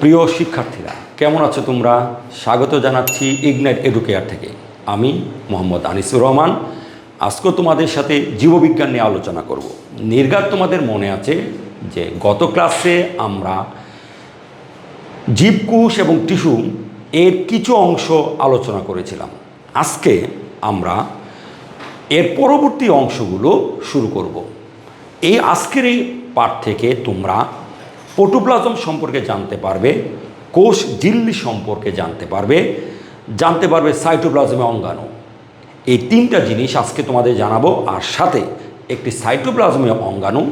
প্রিয় শিক্ষার্থীরা, কেমন আছো তোমরা? স্বাগত জানাচ্ছি ইগনাইট এডুকেয়ার থেকে। আমি মোহাম্মদ আনিসুর রহমান। আজকে তোমাদের সাথে জীববিজ্ঞান নিয়ে আলোচনা করব। নির্ঘাত তোমাদের মনে আছে যে, গত ক্লাসে আমরা জীবকোষ এবং টিস্যু এর কিছু অংশ আলোচনা করেছিলাম। আজকে আমরা এর পরবর্তী অংশগুলো শুরু করব। এই আজকের এই পাঠ থেকে তোমরা প্রোটোপ্লাজম সম্পর্কে জানতে পারবে, কোষ ঝিল্লি সম্পর্কে জানতে পারবে জানতে পারবে সাইটোপ্লাজমে অঙ্গাণু। এই তিনটা জিনিস আজকে তোমাদের জানাব, আর সাথে একটি সাইটোপ্লাজমে অঙ্গাণু,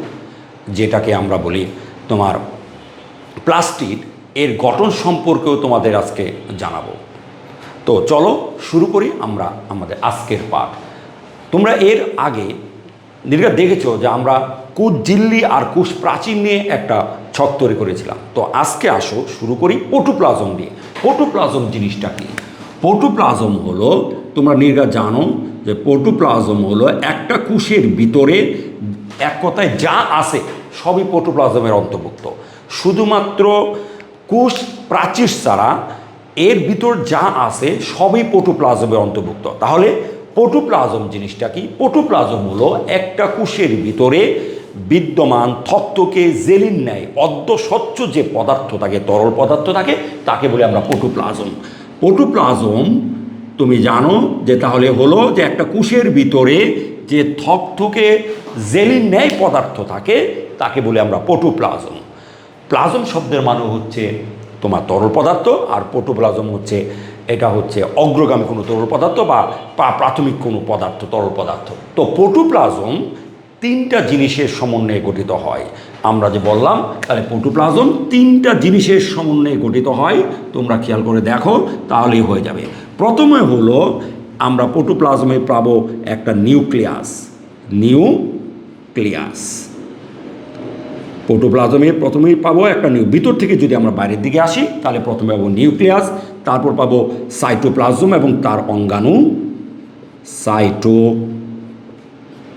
যেটাকে আমরা বলি তোমার প্লাস্টিড, এর গঠন সম্পর্কেও তোমাদের আজকে জানাব। তো চলো শুরু করি আমরা আমাদের আজকের পাঠ। তোমরা এর আগে নির্ঘাত দেখেছ যে আমরা কুচ জিল্লি আর কুশ প্রাচীন নিয়ে একটা ছক তৈরি করেছিলাম। তো আজকে আসো, শুরু করি পটুপ্লাজম দিয়ে পটুপ্লাজম জিনিসটা কি? পটুপ্লাজম হলো, তোমরা নির্ঘাত জানো যে পটুপ্লাজম হলো একটা কুশের ভিতরে এক কথায় যা আছে সবই পটুপ্লাজমের অন্তর্ভুক্ত। শুধুমাত্র কুশ প্রাচীর ছাড়া এর ভিতর যা আছে সবই পটুপ্লাজমের অন্তর্ভুক্ত। তাহলে পটুপ্লাজম জিনিসটা কি? পটুপ্লাজম হলো একটা কোষের ভিতরে বিদ্যমান থত্বকে জেলিন নেয় অদ্য স্বচ্ছ যে পদার্থ থাকে তরল পদার্থ থাকে, তাকে বলি আমরা পটুপ্লাজম পটুপ্লাজম তুমি জানো যে তাহলে হলো যে একটা কুশের ভিতরে যে থকথকে জেলিন ন্যায় পদার্থ থাকে, তাকে বলি আমরা পটুপ্লাজম প্লাজম শব্দের মানে হচ্ছে তোমার তরল পদার্থ, আর প্রোটোপ্লাজম হচ্ছে, এটা হচ্ছে অগ্রগামী কোনো তরল পদার্থ বা প্রাথমিক কোনো পদার্থ, তরল পদার্থ। তো প্রোটোপ্লাজম তিনটা জিনিসের সমন্বয়ে গঠিত হয়। আমরা যে বললাম, তাহলে প্রোটোপ্লাজম তিনটা জিনিসের সমন্বয়ে গঠিত হয়। তোমরা খেয়াল করে দেখো, তাহলেই হয়ে যাবে। প্রথমে হলো, আমরা প্রোটোপ্লাজমে পাবো একটা নিউক্লিয়াস। নিউক্লিয়াস। প্রোটোপ্লাজমে প্রথমেই পাবো একটা নিউ ভিতর থেকে যদি আমরা বাইরের দিকে আসি, তাহলে প্রথমে পাবো নিউক্লিয়াস, তারপর পাবো সাইটোপ্লাজম এবং তার অঙ্গাণু।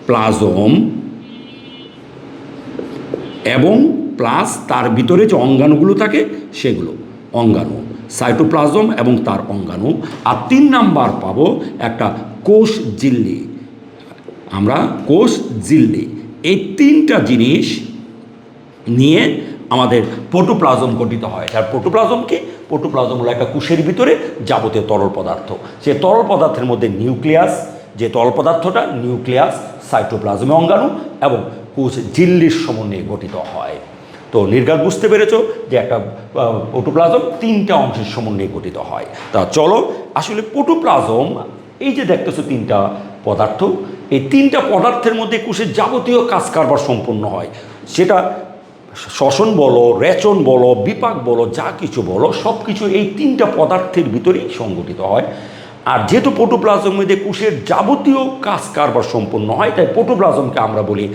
সাইটোপ্লাজম এবং প্লাস তার ভিতরে যে অঙ্গাণুগুলো থাকে, সেগুলো। অঙ্গাণু, সাইটোপ্লাজম এবং তার অঙ্গাণু। আর তিন নাম্বার পাবো একটা কোষ জিল্লি। আমরা কোষ জিল্লি। এই তিনটা জিনিস নিয়ে আমাদের প্রোটোপ্লাজম গঠিত হয়। আর প্রোটোপ্লাজম কি? প্রোটোপ্লাজম হলো একটা কোষের ভিতরে যাবতীয় তরল পদার্থ। সে তরল পদার্থের মধ্যে নিউক্লিয়াস, যে তরল পদার্থটা নিউক্লিয়াস সাইটোপ্লাজমে অঙ্গাণু এবং কোষ ঝিল্লির সমন্বয়ে গঠিত হয়। তো নির্ঘাত বুঝতে পেরেছ যে একটা প্রোটোপ্লাজম তিনটা অংশের সমন্বয়ে গঠিত হয়। তা চলো, আসলে প্রোটোপ্লাজম, এই যে দেখতেছো তিনটা পদার্থ, এই তিনটা পদার্থের মধ্যে কোষের যাবতীয় কাজ কারবার সম্পন্ন হয়। সেটা শ্বসন বলো, রেচন বলো, বিপাক বলো, যা কিছু বলো সব কিছু এই তিনটা পদার্থের ভিতরেই সংগঠিত হয়। আর যেহেতু পোটোপ্লাজম মধ্যে কোষের যাবতীয় কাজ কারবার সম্পন্ন হয়, তাই পোটোপ্লাজমকে আমরা বলি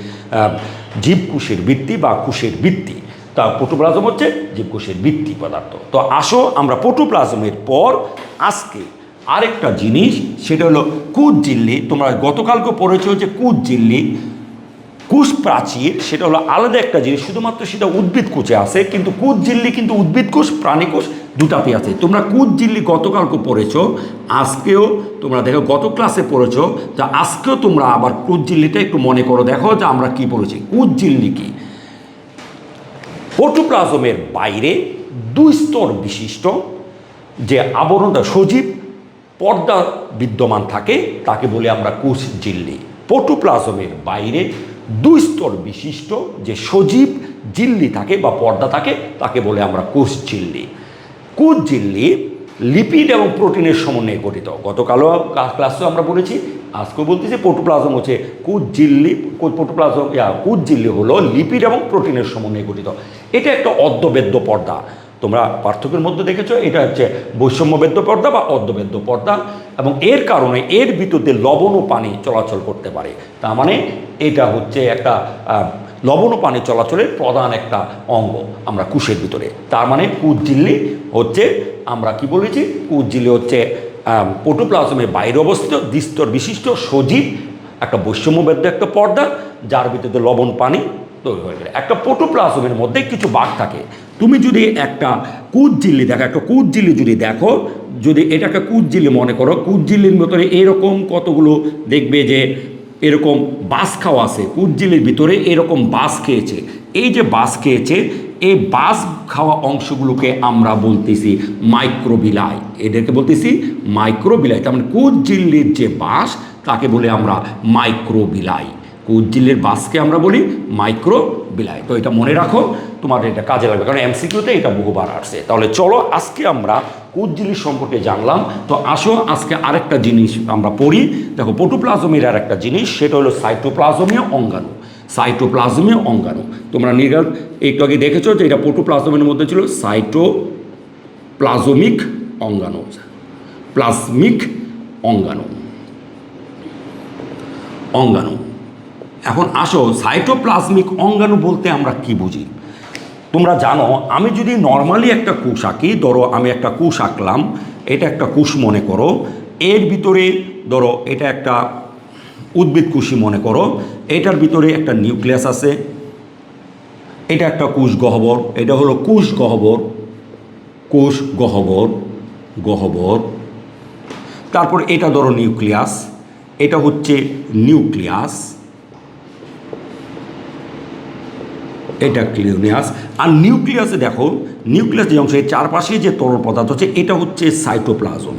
জীবকুশের বৃত্তি বা কোষের বৃত্তি। তা পোটোপ্লাজম হচ্ছে জীবকোষের বৃত্তি পদার্থ। তো আসো আমরা পোটোপ্লাজমের পর আজকে আরেকটা জিনিস, সেটা হলো কুদ জিল্লি তোমরা গতকালকে পড়েছ যে কুদ জিল্লি কুশ প্রাচীর, সেটা হলো আলাদা একটা জিনিস, শুধুমাত্র সেটা উদ্ভিদ কোষে আছে, কিন্তু কুচ জিল্লি কিন্তু উদ্ভিদ কোষ প্রাণী কোষ দুটাতে আছে। তোমরা কুচ জিল্লি গতকালকে পড়েছো, আজকেও তোমরা দেখো গত ক্লাসে পড়েছো যা আজকেও তোমরা আবার কুচ জিল্লিটা একটু মনে করো, দেখো যে আমরা কি পড়েছি। কুচ জিল্লি কি? প্রোটোপ্লাজমের বাইরে দুই স্তর বিশিষ্ট যে আবরণটা সজীব, পর্দা বিদ্যমান থাকে, তাকে বলে আমরা কোষ জিল্লি। প্রোটোপ্লাজমের বাইরে দুই স্তর বিশিষ্ট যে সজীব জিল্লি থাকে বা পর্দা থাকে, তাকে বলে আমরা কোষ ঝিল্লি কোষ ঝিল্লি লিপিড এবং প্রোটিনের সমন্বয়ে গঠিত। গতকালও ক্লাসেও আমরা বলেছি, আজকেও বলতেছি প্রোটোপ্লাজম হচ্ছে কুচ জিল্লি প্রোটোপ্লাজম ইয়া কুচ জিল্লি হলো লিপিড এবং প্রোটিনের সমন্বয়ে গঠিত। এটা একটা অর্ধবেদ্য পর্দা। তোমরা পার্থক্যের মধ্যে দেখেছ, এটা হচ্ছে বৈষম্যবেদ্য পর্দা বা অর্ধবেদ্য পর্দা। এবং এর কারণে এর ভিতর লবণ ও পানি চলাচল করতে পারে। তার মানে এটা হচ্ছে একটা লবণ ও পানি চলাচলের প্রধান একটা অঙ্গ আমরা কুশের ভিতরে। তার মানে কুচ ঝিল্লি হচ্ছে আমরা কি বলেছি? কুচ ঝিল্লি হচ্ছে আহ, প্রোটোপ্লাজমের বাইরে অবস্থিত দ্বিস্তর বিশিষ্ট সজীব একটা বৈষম্যবেদ্য একটা পর্দা যার ভিতরে লবণ পানি তৈরি হয়ে গেলে। একটা প্রোটোপ্লাজমের মধ্যে কিছু বাঘ থাকে। তুমি যদি একটা কুদ জিল্লি দেখো, একটা কুদ জিল্লি যদি দেখো, যদি এটাকে কুদ জিল্লি মনে করো কুদ জিল্লির ভিতরে এরকম কতগুলো দেখবে যে এরকম বাস খাওয়া আছে কুদ জিল্লির ভিতরে এরকম বাস খেয়েছে। এই যে বাস খেয়েছে, এই বাস খাওয়া অংশগুলোকে আমরা বলতেছি মাইক্রোবিলাই এদেরকে বলতেছি মাইক্রোবিলাই তার মানে কুদ জিল্লির যে বাস তাকে বলে আমরা মাইক্রোবিলাই কুজ্জিলের বাসকে আমরা বলি মাইক্রো বিলাই তো এটা মনে রাখো, তোমার এটা কাজে লাগবে, কারণ এমসিকিউতে এটা বহুবার আসছে। তাহলে চলো আজকে আমরা কুজ্জিলি সম্পর্কে জানলাম। তো আসো, আজকে আরেকটা জিনিস আমরা পড়ি। দেখো পটুপ্লাজমের আর একটা জিনিস, সেটা হলো সাইটোপ্লাজমীয় অঙ্গাণু। সাইটোপ্লাজমীয় অঙ্গাণু। তোমরা নির্গাল একটু আগে দেখেছ যে এটা পটুপ্লাজমের মধ্যে ছিল সাইটো প্লাজমিক অঙ্গাণু। প্লাজমিক অঙ্গাণু। অঙ্গাণু। এখন আসো সাইটোপ্লাজমিক অঙ্গাণু বলতে আমরা কি বুঝি? তোমরা জানো, আমি যদি নর্মালি একটা কুশ আঁকি, ধরো আমি একটা কুশ আঁকলাম, এটা একটা কুশ মনে করো, এর ভিতরে ধরো এটা একটা উদ্ভিদ কুশি মনে করো, এটার ভিতরে একটা নিউক্লিয়াস আছে, এটা একটা কুশ গহ্বর, এটা হলো কুশ গহ্বর, কোষ গহ্বর গহ্বর। তারপর এটা ধরো নিউক্লিয়াস, এটা হচ্ছে নিউক্লিয়াস। এটা নিউক্লিয়াস আর নিউক্লিয়াসে দেখো নিউক্লিয়াস যে অংশ এর চারপাশে যে তরল পদার্থ হচ্ছে এটা হচ্ছে সাইটোপ্লাজম।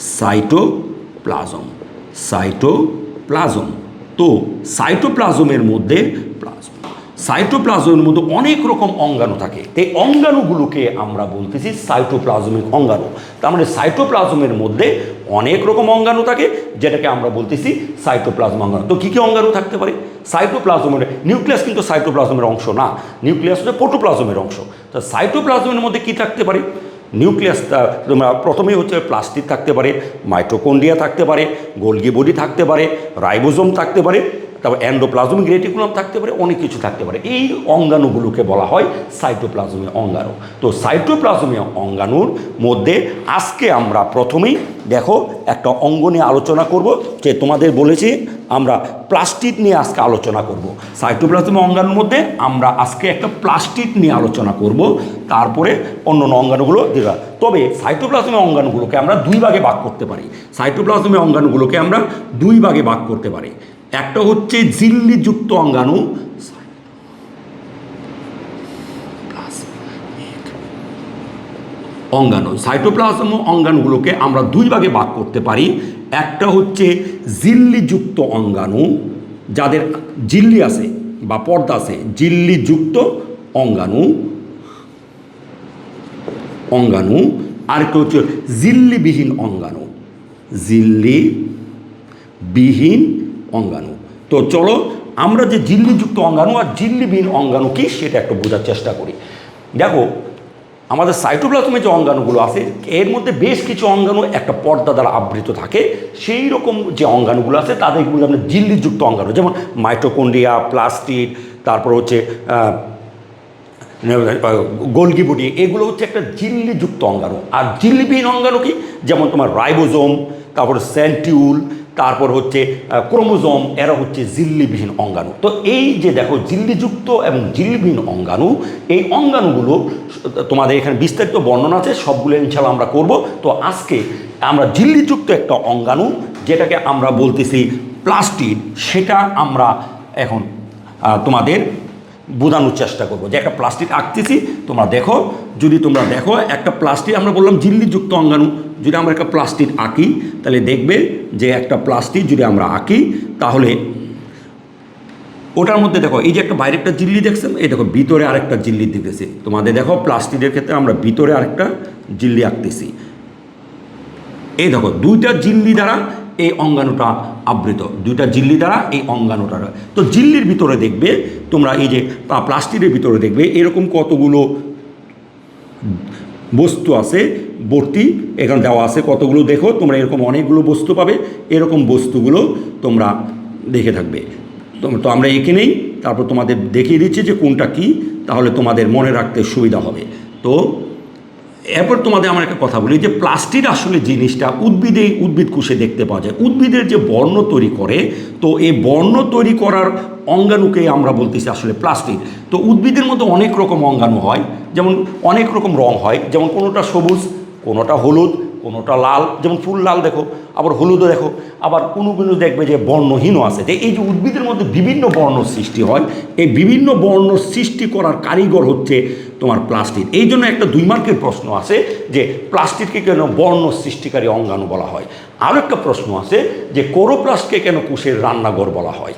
সাইটোপ্লাজম। সাইটোপ্লাজম। তো সাইটোপ্লাজমের মধ্যে প্লাজম। সাইটোপ্লাজমের মধ্যে অনেক রকম অঙ্গাণু থাকে। এই অঙ্গাণুগুলোকে আমরা বলতেছি সাইটোপ্লাজমিক অঙ্গাণু। তার মানে সাইটোপ্লাজমের মধ্যে অনেক রকম অঙ্গাণু থাকে, যেটাকে আমরা বলতেছি সাইটোপ্লাজম অঙ্গাণু। তো কী কী অঙ্গাণু থাকতে পারে? সাইটোপ্লাজমের নিউক্লিয়াস কিন্তু সাইটোপ্লাজমের অংশ না। নিউক্লিয়াস হচ্ছে পোটোপ্লাজমের অংশ। তো সাইটোপ্লাজমের মধ্যে কী থাকতে পারে? নিউক্লিয়াস তোমরা প্রথমেই হচ্ছে প্লাস্টিক থাকতে পারে মাইটোকন্ড্রিয়া থাকতে পারে গোলগি বডি থাকতে পারে রাইবোজোম থাকতে পারে তারপর অ্যান্ডোপ্লাজমিক রেটিকুলাম থাকতে পারে, অনেক কিছু থাকতে পারে। এই অঙ্গাণুগুলোকে বলা হয় সাইটোপ্লাজমীয় অঙ্গাণু। তো সাইটোপ্লাজমীয় অঙ্গাণুর মধ্যে আজকে আমরা প্রথমেই দেখো একটা অঙ্গ নিয়ে আলোচনা করব, যে তোমাদের বলেছি আমরা প্লাস্টিক নিয়ে আজকে আলোচনা করব। সাইটোপ্লাজমীয় অঙ্গাণুর মধ্যে আমরা আজকে একটা প্লাস্টিক নিয়ে আলোচনা করব, তারপরে অন্য অন্য অঙ্গাণুগুলো দেখা তবে সাইটোপ্লাজমীয় অঙ্গাণুগুলোকে আমরা দুই ভাগে ভাগ করতে পারি। সাইটোপ্লাজমীয় অঙ্গাণুগুলোকে আমরা দুই ভাগে ভাগ করতে পারি। একটা হচ্ছে জিল্লিযুক্ত অঙ্গাণু। অঙ্গাণু, সাইটোপ্লাজম অঙ্গাণুগুলোকে আমরা দুই ভাগে ভাগ করতে পারি। একটা হচ্ছে জিল্লিযুক্ত অঙ্গাণু, যাদের জিল্লি আছে বা পর্দা আছে, জিল্লিযুক্ত অঙ্গাণু। অঙ্গাণু, আরেকটা হচ্ছে জিল্লিবিহীন অঙ্গাণু। জিল্লি বিহীন অঙ্গাণু। তো চলো, আমরা যে জিল্লিযুক্ত অঙ্গাণু আর জিল্লিবিহীন অঙ্গাণু কি, সেটা একটু বোঝার চেষ্টা করি। দেখো, আমাদের সাইটোপ্লাজমে যে অঙ্গাণুগুলো আছে, এর মধ্যে বেশ কিছু অঙ্গাণু একটা পর্দা দ্বারা আবৃত থাকে। সেই রকম যে অঙ্গাণুগুলো আছে তাদেরগুলো আমরা জিল্লিযুক্ত অঙ্গাণু, যেমন মাইটোকন্ড্রিয়া প্লাস্টিক তারপর হচ্ছে গোলগি এগুলো হচ্ছে একটা জিল্লিযুক্ত অঙ্গাণু। আর জিল্লিবিহীন অঙ্গাণু কি? যেমন তোমার রাইবোজোম, তারপর সেন্টিউল তারপর হচ্ছে ক্রোমোজম, এরা হচ্ছে জিল্লিবিহীন অঙ্গাণু। তো এই যে দেখো জিল্লিযুক্ত এবং জিল্লিবিহীন অঙ্গাণু, এই অঙ্গাণুগুলো, তোমাদের এখানে বিস্তারিত বর্ণনা আছে, সবগুলো ইনশাল্লাহ আমরা করব। তো আজকে আমরা জিল্লিযুক্ত একটা অঙ্গাণু, যেটাকে আমরা বলতেছি প্লাস্টিড, সেটা আমরা এখন তোমাদের বোঝানোর চেষ্টা করব। যে একটা প্লাস্টিক আঁকতেছি, তোমরা দেখো। যদি তোমরা দেখো, একটা প্লাস্টিক, আমরা বললাম জিল্লিযুক্ত অঙ্গাণু। যদি আমরা একটা প্লাস্টিক আঁকি, তাহলে দেখবে যে একটা প্লাস্টিক যদি আমরা আঁকি, তাহলে ওটার মধ্যে দেখো, এই যে একটা বাইরে একটা জিল্লি দেখছেন, এই দেখো, ভিতরে আরেকটা জিল্লি দিতেছি। তোমাদের দেখো, প্লাস্টিকের ক্ষেত্রে আমরা ভিতরে আরেকটা জিল্লি আঁকতেছি। এই দেখো, দুইটা জিল্লি দ্বারা এই অঙ্গাণুটা আবৃত। দুইটা জিল্লি দ্বারা এই অঙ্গাণুটা তো জিল্লির ভিতরে দেখবে, তোমরা এই যে প্লাস্টিকের ভিতরে দেখবে, এরকম কতগুলো বস্তু আছে, ভর্তি এখানে দেওয়া আছে, কতগুলো দেখো, তোমরা এরকম অনেকগুলো বস্তু পাবে, এরকম বস্তুগুলো তোমরা দেখে থাকবে। তো- তো আমরা এখানেই তারপর তোমাদের দেখিয়ে দিচ্ছি যে কোনটা কি, তাহলে তোমাদের মনে রাখতে সুবিধা হবে। তো এরপর তোমাদের আমার একটা কথা বলি যে প্লাস্টিক আসলে জিনিসটা উদ্ভিদে উদ্ভিদ কোষে দেখতে পাওয়া যায়। উদ্ভিদের যে বর্ণ তৈরি করে, তো এই বর্ণ তৈরি করার অঙ্গাণুকে আমরা বলতেছি আসলে প্লাস্টিক তো উদ্ভিদের মধ্যে অনেক রকম অঙ্গাণু হয়, যেমন অনেক রকম রং হয়, যেমন কোনোটা সবুজ, কোনোটা হলুদ কোনোটা লাল, যেমন ফুল লাল দেখো, আবার হলুদও দেখো, আবার কোনো কোনো দেখবে যে বর্ণহীনও আছে। যে এই যে উদ্ভিদের মধ্যে বিভিন্ন বর্ণ সৃষ্টি হয়, এই বিভিন্ন বর্ণ সৃষ্টি করার কারিগর হচ্ছে তোমার প্লাস্টিক এই জন্য একটা দুই মার্কের প্রশ্ন আছে যে প্লাস্টিককে কেন বর্ণ সৃষ্টিকারী অঙ্গাণু বলা হয়। আরও একটা প্রশ্ন আছে যে কোরোপ্লাস্টকে কেন কুশের রান্নাঘর বলা হয়।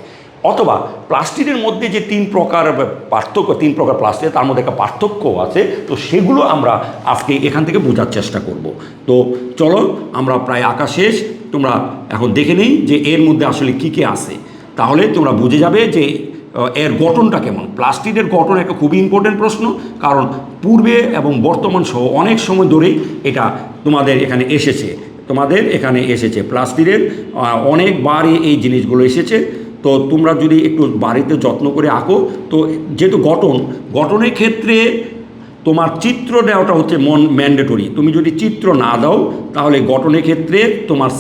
অথবা প্লাস্টিকের মধ্যে যে তিন প্রকার পার্থক্য, তিন প্রকার প্লাস্টিক তার মধ্যে একটা পার্থক্য আছে, তো সেগুলো আমরা আজকে এখান থেকে বোঝার চেষ্টা করব। তো চলো, আমরা প্রায় আঁকা শেষ। তোমরা এখন দেখে নিই যে এর মধ্যে আসলে কী কী আছে। তাহলে তোমরা বুঝে যাবে যে এর গঠনটা কেমন। প্লাস্টিকের গঠন একটা খুবই ইম্পর্টেন্ট প্রশ্ন, কারণ পূর্বে এবং বর্তমান সহ অনেক সময় ধরেই এটা তোমাদের এখানে এসেছে। তোমাদের এখানে এসেছে প্লাস্টিকের অনেকবারই এই জিনিসগুলো এসেছে। তো তোমরা যদি একটু বাড়িতে যত্ন করে আঁকো, তো যেহেতু গঠন, গঠনের ক্ষেত্রে তোমার চিত্র দেওয়াটা হচ্ছে মন ম্যান্ডেটরি তুমি যদি চিত্র না দাও, তাহলে গঠনের ক্ষেত্রে তোমার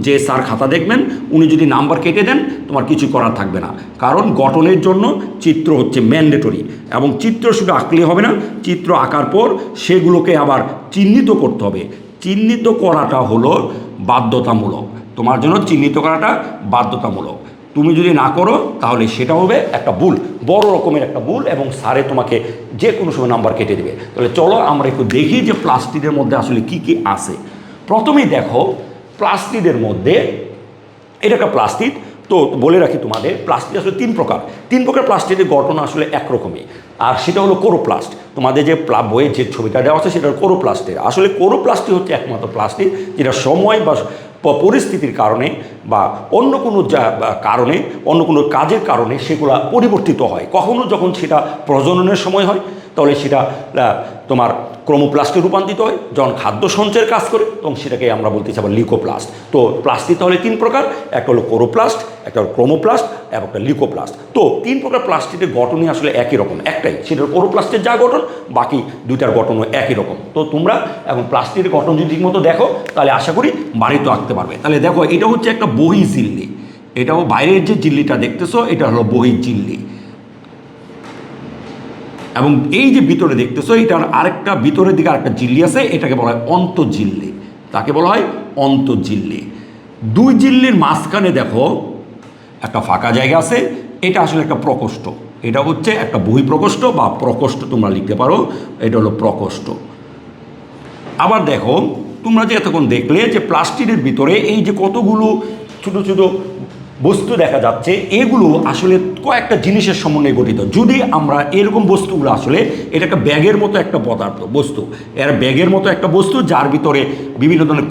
যে স্যার খাতা দেখবেন, উনি যদি নাম্বার কেটে দেন, তোমার কিছু করার থাকবে না। কারণ গঠনের জন্য চিত্র হচ্ছে ম্যান্ডেটরি এবং চিত্র শুধু আঁকলে হবে না, চিত্র আঁকার পর সেগুলোকে আবার চিহ্নিত করতে হবে। চিহ্নিত করাটা হলো বাধ্যতামূলক। তোমার জন্য চিহ্নিত করাটা বাধ্যতামূলক। তুমি যদি না করো, তাহলে সেটা হবে একটা ভুল। বড় রকমের একটা ভুল এবং স্যারে তোমাকে যে কোনো সময় নাম্বার কেটে দেবে। তাহলে চলো আমরা একটু দেখি যে প্লাস্টিকের মধ্যে আসলে কি কি আছে। প্রথমেই দেখো প্লাস্টিকের মধ্যে এটা একটা প্লাস্টিক তো বলে রাখি তোমাদের প্লাস্টিক আসলে তিন প্রকার। তিন প্রকার প্লাস্টিকের গঠন আসলে একরকমই। আর সেটা হলো কোরোপ্লাস্ট। তোমাদের যে প্লা বইয়ের যে ছবিটা দেওয়া আছে, সেটা কোরোপ্লাস্টের। আসলে কোরোপ্লাস্টিক হচ্ছে একমাত্র প্লাস্টিক যেটা সময় বা পরিস্থিতির কারণে বা অন্য কোনো যা- কারণে, অন্য কোনো কাজের কারণে সেগুলো পরিবর্তিত হয়। কখনো যখন সেটা প্রজননের সময় হয় তাহলে সেটা তোমার ক্রোমোপ্লাস্টে রূপান্তরিত হয়, যখন খাদ্য সঞ্চয়ের কাজ করে, তখন সেটাকে আমরা বলতেছি আবার লিকোপ্লাস্ট। তো প্লাস্টিক তাহলে তিন প্রকার, একটা হলো কোরোপ্লাস্ট, একটা হলো ক্রোমোপ্লাস্ট, এবং একটা লিকোপ্লাস্ট। তো তিন প্রকার প্লাস্টিকের গঠনই আসলে একই রকম, একটাই, সেটা কোরোপ্লাস্টের যা গঠন, বাকি দুইটার গঠনও একই রকম। তো তোমরা এখন প্লাস্টিকের গঠন যদি ঠিকমতো দেখো, তাহলে আশা করি বাড়িতে আঁকতে পারবে। তাহলে দেখো, এটা হচ্ছে একটা বহি জিল্লি এটাও বাইরের যে জিল্লিটা দেখতেছো, এটা হলো বহি জিল্লি এবং এই যে ভিতরে দেখতেছো এটার আরেকটা ভিতরের দিকে আরেকটা জিল্লি আছে, এটাকে বলা হয় অন্তঃজিল্লি। তাকে বলা হয় অন্তঃজিল্লি। দুই জিল্লির মাঝখানে দেখো, একটা ফাঁকা জায়গা আছে, এটা আসলে একটা প্রকোষ্ঠ। এটা হচ্ছে একটা বহি প্রকোষ্ঠ বা প্রকোষ্ঠ তোমরা লিখতে পারো, এটা হলো প্রকোষ্ঠ। আবার দেখো, তোমরা যে এতক্ষণ দেখলে যে প্লাস্টিকের ভিতরে এই যে কতগুলো ছোট ছোট বস্তু দেখা যাচ্ছে, এগুলো আসলে কয়েকটা জিনিসের সমন্বয়ে গঠিত। যদি আমরা এরকম বস্তুগুলো আসলে, এটা একটা ব্যাগের মতো একটা পদার্থ, বস্তু। এর ব্যাগের মতো একটা বস্তু, যার ভিতরে বিভিন্ন ধরনের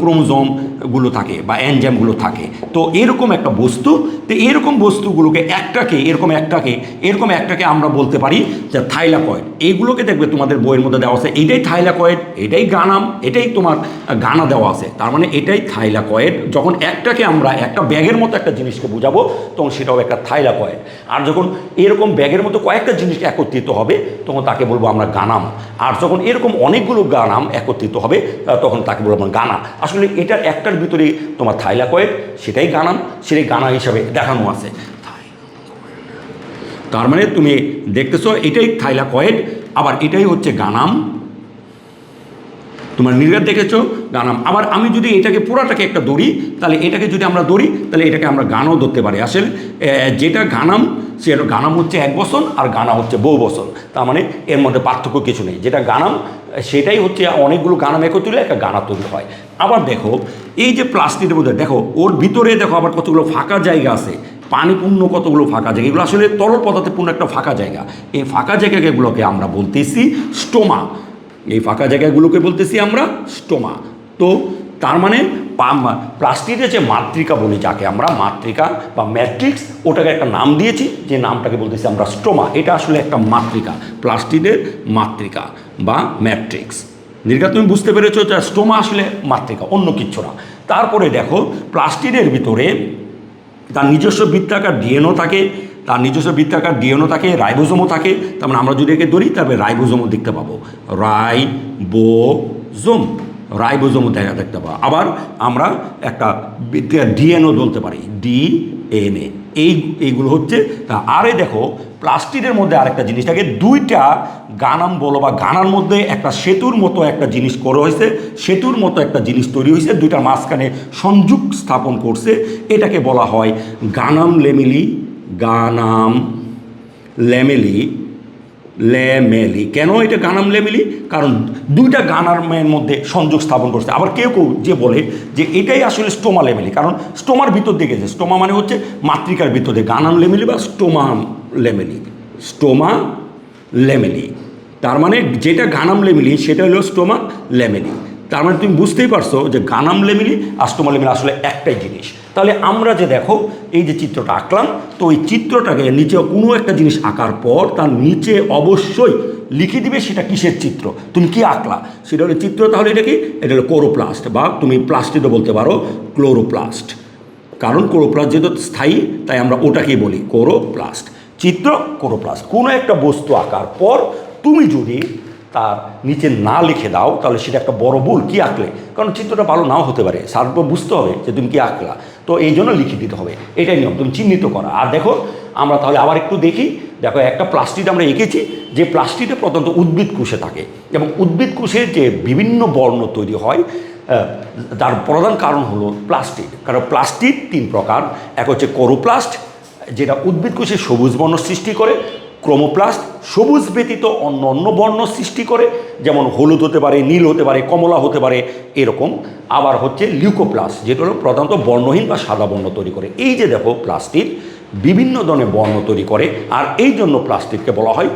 ক্রোমোজোমগুলো থাকে বা অ্যানজামগুলো থাকে। তো এরকম একটা বস্তু, তো এরকম বস্তুগুলোকে একটাকে, এরকম একটাকে এরকম একটাকে আমরা বলতে পারি যে থাইলাকয়েড। এইগুলোকে দেখবে তোমাদের বইয়ের মধ্যে দেওয়া আছে, এটাই থাইলাকয়েড, এটাই গানাম, এটাই তোমার গানা দেওয়া আছে। তার মানে এটাই থাইলাকয়েড। যখন একটাকে আমরা একটা ব্যাগের মতো একটা জিনিসকে বোঝাবো, তখন সেটাও একটা থাইলাকয়েড। আর যখন এরকম ব্যাগের মতো কয়েকটা জিনিস একত্রিত হবে, তখন তাকে বলব আমরা গানাম। আর যখন এরকম অনেকগুলো গানাম একত্রিত হবে তখন তাকে বলব আমরা গানা। আসলে এটার একটার ভিতরে তোমার থাইলা থাইলাকয়েড সেটাই গানাম সেটাই গানা হিসাবে দেখানো আছে। তার মানে তুমি দেখতেছো, এটাই থাইলা থাইলাকয়েড আবার এটাই হচ্ছে গানাম। তোমার নির্গাত দেখেছ গানাম আবার আমি যদি এটাকে পুরাটাকে একটা দড়ি, তাহলে এটাকে যদি আমরা দড়ি, তাহলে এটাকে আমরা গানও ধরতে পারি। আসলে যেটা গানাম সেটা গানাম হচ্ছে এক বসন আর গানা হচ্ছে বহু বসন। তার মানে এর মধ্যে পার্থক্য কিছু নেই। যেটা গানাম, সেটাই হচ্ছে অনেকগুলো গানাম একত্রিত একটা গানা তৈরি হয়। আবার দেখো, এই যে প্লাস্টিকের মধ্যে, দেখো, ওর ভিতরে দেখো আবার কতগুলো ফাঁকা জায়গা আছে। পানিপূর্ণ কতগুলো ফাঁকা জায়গা। এগুলো আসলে তরল পদার্থে পূর্ণ একটা ফাঁকা জায়গা। এই ফাঁকা জায়গাগুলোকে আমরা বলতেছি স্টোমা। এই ফাঁকা জায়গাগুলোকে বলতেছি আমরা স্টোমা। তো তার মানে প্লাস্টিকের যে মাতৃকা বলি যাকে আমরা, মাতৃকা বা ম্যাট্রিক্স, ওটাকে একটা নাম দিয়েছি, যে নামটাকে বলতেছি আমরা স্টোমা এটা আসলে একটা মাতৃকা প্লাস্টিকের মাতৃকা বা ম্যাট্রিক্স। নির্গা তুমি বুঝতে পেরেছ যে স্টোমা আসলে মাতৃকা, অন্য কিচ্ছু না। তারপরে দেখো প্লাস্টিকের ভিতরে তার নিজস্ব বৃত্তাকার ডিএনও থাকে, তার নিজস্ব বৃত্তাকার ডিএনও থাকে, রাইবোজোমও থাকে, তার মানে আমরা যদি একে ধরি তারপরে রাইবোজোমও দেখতে পাবো। রাই বো জোম রাইবোজোম দেখা দেখতে পাবো আবার আমরা একটা ডিএনও বলতে পারি ডি ডিএনএ। এই, এইগুলো হচ্ছে, তা আরে দেখো প্লাস্টিকের মধ্যে আরেকটা জিনিস থাকে, দুইটা গানাম বলো বা গানার মধ্যে একটা সেতুর মতো একটা জিনিস করা হয়েছে, সেতুর মতো একটা জিনিস তৈরি হয়েছে, দুইটার মাঝখানে সংযোগ স্থাপন করছে, এটাকে বলা হয় গানাম লেমিলি, গানাম ল্যামেলি ল্যামেলি কেন এটা গানাম লেমেলি? কারণ দুইটা গানার মেয়ের মধ্যে সংযোগ স্থাপন করছে। আবার কেউ কেউ যে বলে যে এটাই আসলে স্টোমা লেমেলি। কারণ স্টোমার ভিতর দিকে যে, স্টোমা মানে হচ্ছে মাতৃকার ভিতর দিয়ে গানাম লেমেলি বা স্টোমা লেমেলি? স্টোমা লেমেলি। তার মানে যেটা গানাম লেমেলি, সেটা হলো স্টোমা লেমেলি। তার মানে তুমি বুঝতেই পারছ যে গানাম লেমিলি আর স্টোমা লেমিলি আসলে একটাই জিনিস। তাহলে আমরা যে দেখো, এই যে চিত্রটা আঁকলাম, তো ওই চিত্রটাকে নিচে কোনো একটা জিনিস আঁকার পর তার নিচে অবশ্যই লিখে দিবে সেটা কিসের চিত্র? তুমি কি আঁকলা? সেটা হলো চিত্র, তাহলে এটা কি? এটা হলো কোরোপ্লাস্ট বা তুমি প্লাস্টিকও বলতে পারো ক্লোরোপ্লাস্ট কারণ কোরোপ্লাস্ট যেহেতু স্থায়ী, তাই আমরা ওটাকেই বলি কোরোপ্লাস্ট চিত্র কোরোপ্লাস্ট কোনো একটা বস্তু আঁকার পর তুমি যদি তার নিচে না লিখে দাও, তাহলে সেটা একটা বড় ভুল, কি আঁকলে? কারণ চিত্রটা ভালো নাও হতে পারে সার্ব বুঝতে হবে যে তুমি কি আঁকলা। তো এই জন্য লিখে দিতে হবে, এটাই নিয়ম, তুমি চিহ্নিত করা। আর দেখো, আমরা তাহলে আবার একটু দেখি, দেখো একটা প্লাস্টিক আমরা এঁকেছি, যে প্লাস্টিকটা প্রধানত উদ্ভিদ কোষে থাকে, এবং উদ্ভিদ কোষে যে বিভিন্ন বর্ণ তৈরি হয় তার প্রধান কারণ হলো প্লাস্টিক কারণ প্লাস্টিক তিন প্রকার, এক হচ্ছে কোরোপ্লাস্ট, যেটা উদ্ভিদ কোষে সবুজ বর্ণ সৃষ্টি করে ক্রোমোপ্লাস্ট, সবুজ ব্যতীত অন্য অন্য বর্ণ সৃষ্টি করে, যেমন হলুদ হতে পারে, নীল হতে পারে, কমলা হতে পারে, এরকম। আবার হচ্ছে লিউকোপ্লাস্ট যেটা হলো প্রধানত বর্ণহীন বা সাদা বর্ণ তৈরি করে। এই যে দেখো প্লাস্টিক বিভিন্ন ধরনের বর্ণ তৈরি করে, আর এই জন্য প্লাস্টিককে বলা হয়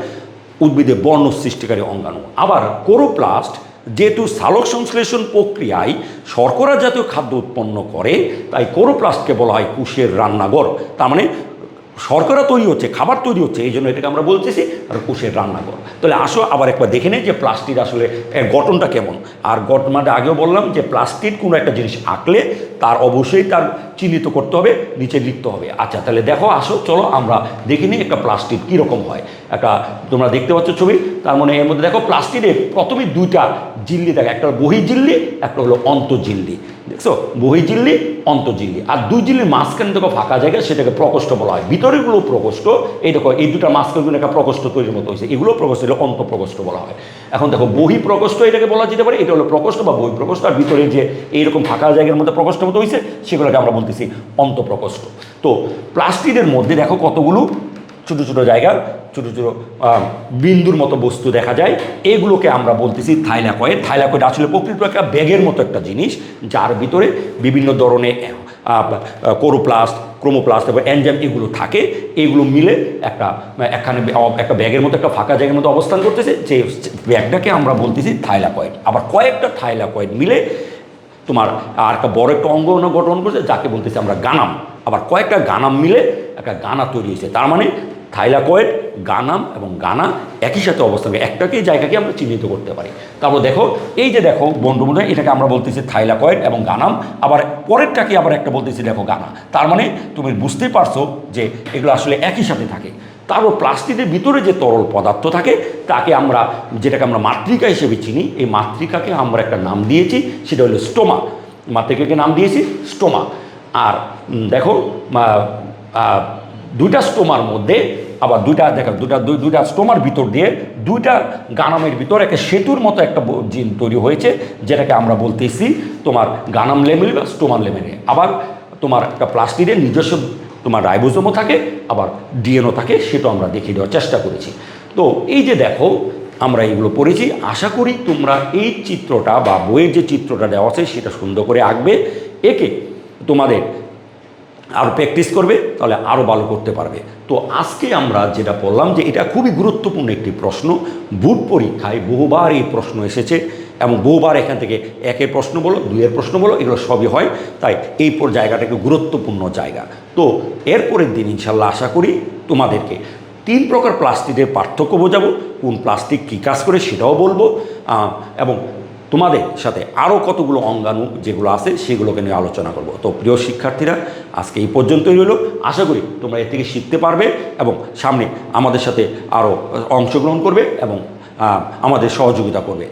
উদ্ভিদে বর্ণ সৃষ্টিকারী অঙ্গাণু। আবার কোরোপ্লাস্ট যেহেতু সালোক সংশ্লেষণ প্রক্রিয়ায় শর্করা জাতীয় খাদ্য উৎপন্ন করে, তাই কোরোপ্লাস্টকে বলা হয় কুশের রান্নাঘর। তার মানে শর্করা তৈরি হচ্ছে, খাবার তৈরি হচ্ছে, এই জন্য এটাকে আমরা বলতেছি, আর কোষের রান্নাঘর তাহলে আসো, আবার একবার দেখে নেই যে প্লাস্টিক আসলে গঠনটা কেমন। আর গঠন মানে আগেও বললাম যে প্লাস্টিক কোনো একটা জিনিস আঁকলে তার অবশ্যই তার চিহ্নিত করতে হবে, নিচে লিখতে হবে। আচ্ছা তাহলে দেখো, আসো, চলো, আমরা দেখে নিই একটা প্লাস্টিক কীরকম হয়। একটা, তোমরা দেখতে পাচ্ছ ছবি, তার মানে এর মধ্যে দেখো প্লাস্টিকের প্রথমে দুইটা জিল্লি দেখো একটা বহি জিল্লি একটা হলো অন্তর্জিল্লি। দেখছ? বহির্জিল্লি অন্তর্জিল্লি আর দুই জিল্লির মাঝখানে দেখো ফাঁকা জায়গা, সেটাকে প্রকোষ্ঠ বলা হয়। ভিতরেগুলো প্রকোষ্ঠ। এই দেখো, এই দুটা মাঝখানে একটা প্রকোষ্ঠ তৈরির মতো হয়েছে। এগুলো প্রকোষ্ঠ হলো অন্ত প্রকোষ্ঠ বলা হয়। এখন দেখো, বহি প্রকোষ্ঠ এটাকে বলা যেতে পারে। এটা হলো প্রকোষ্ঠ বা বহি প্রকোষ্ঠ। আর ভিতরে যে এইরকম ফাঁকা জায়গার মধ্যে প্রকোষ্ঠ মতো হয়েছে, সেগুলোকে আমরা বলতেছি অন্তঃপ্রকোষ্ঠ তো প্লাস্টিকের মধ্যে দেখো কতগুলো ছোটো ছোটো জায়গার ছোটো ছোটো বিন্দুর মতো বস্তু দেখা যায়। এগুলোকে আমরা বলতেছি থাইলাকয়েড। থাইলাকয়েড আসলে প্রকৃত একটা ব্যাগের মতো একটা জিনিস, যার ভিতরে বিভিন্ন ধরনের কোরোপ্লাস্ট, ক্রোমোপ্লাস্ট এবং অ্যানজাম এগুলো থাকে। এগুলো মিলে একটা এখানে একটা ব্যাগের মতো, একটা ফাঁকা জায়গার মতো অবস্থান করতেছে। যে ব্যাগটাকে আমরা বলতেছি থাইলাকয়েড। আবার কয়েকটা থাইলাকয়েড মিলে তোমার আর একটা বড় একটা অঙ্গ গঠন করছে, যাকে বলতেছি আমরা গানাম। আবার কয়েকটা গানাম মিলে একটা গানা তৈরি হয়েছে। তার মানে থাইলাকয়েড, গানাম এবং গানা একই সাথে অবস্থান করে, একটাকেই জায়গাকে আমরা চিহ্নিত করতে পারি। তারপর দেখো, এই যে দেখো, বন্ধু বন্ধু এটাকে আমরা বলতেছি থাইলাকয়েড এবং গানাম, আবার পরেরটাকে আবার একটা বলতেছি দেখো গানা। তার মানে তুমি বুঝতেই পারছ যে এগুলো আসলে একই সাথে থাকে। তারপর প্লাস্টিকের ভিতরে যে তরল পদার্থ থাকে, তাকে আমরা, যেটাকে আমরা মাতৃকা হিসেবে চিনি, এই মাতৃকাকে আমরা একটা নাম দিয়েছি, সেটা হলো স্টোমা। মাতৃকাকে নাম দিয়েছি স্টোমা। আর দেখো দুইটা স্টোমার মধ্যে, আবার দুইটা দেখো দুটা দুই- দুইটা স্টোমার ভিতর দিয়ে দুইটা গানামের ভিতর একটা সেতুর মতো একটা জিন তৈরি হয়েছে, যেটাকে আমরা বলতেছি তোমার গানাম লেমেলি বা স্টোমার লেমেলি। আবার তোমার একটা প্লাস্টিকের নিজস্ব তোমার রাইবোজোমও থাকে, আবার ডিএনও থাকে সেটাও আমরা দেখিয়ে দেওয়ার চেষ্টা করেছি। তো এই যে দেখো, আমরা এগুলো পড়েছি। আশা করি তোমরা এই চিত্রটা বা বইয়ের যে চিত্রটা দেওয়া আছে, সেটা সুন্দর করে আঁকবে। একে তোমাদের আরও প্র্যাকটিস করবে, তাহলে আরও ভালো করতে পারবে। তো আজকে আমরা যেটা বললাম যে এটা খুবই গুরুত্বপূর্ণ একটি প্রশ্ন, বুট পরীক্ষায় বহুবার এই প্রশ্ন এসেছে এবং বহুবার এখান থেকে একের প্রশ্ন বলো, দুইয়ের প্রশ্ন বলো, এগুলো সবই হয়, তাই এই পর জায়গাটা একটু গুরুত্বপূর্ণ জায়গা। তো এরপরের দিন ইনশাল্লাহ আশা করি তোমাদেরকে তিন প্রকার প্লাস্টিকের পার্থক্য বোঝাবো, কোন প্লাস্টিক কী কাজ করে সেটাও বলব এবং তোমাদের সাথে আরও কতগুলো অঙ্গাণু যেগুলো আছে সেগুলোকে নিয়ে আলোচনা করব। তো প্রিয় শিক্ষার্থীরা, আজকে এই পর্যন্তই রইল। আশা করি তোমরা এর থেকে শিখতে পারবে এবং সামনে আমাদের সাথে আরও অংশগ্রহণ করবে এবং আমাদের সহযোগিতা করবে।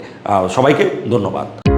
সবাইকে ধন্যবাদ।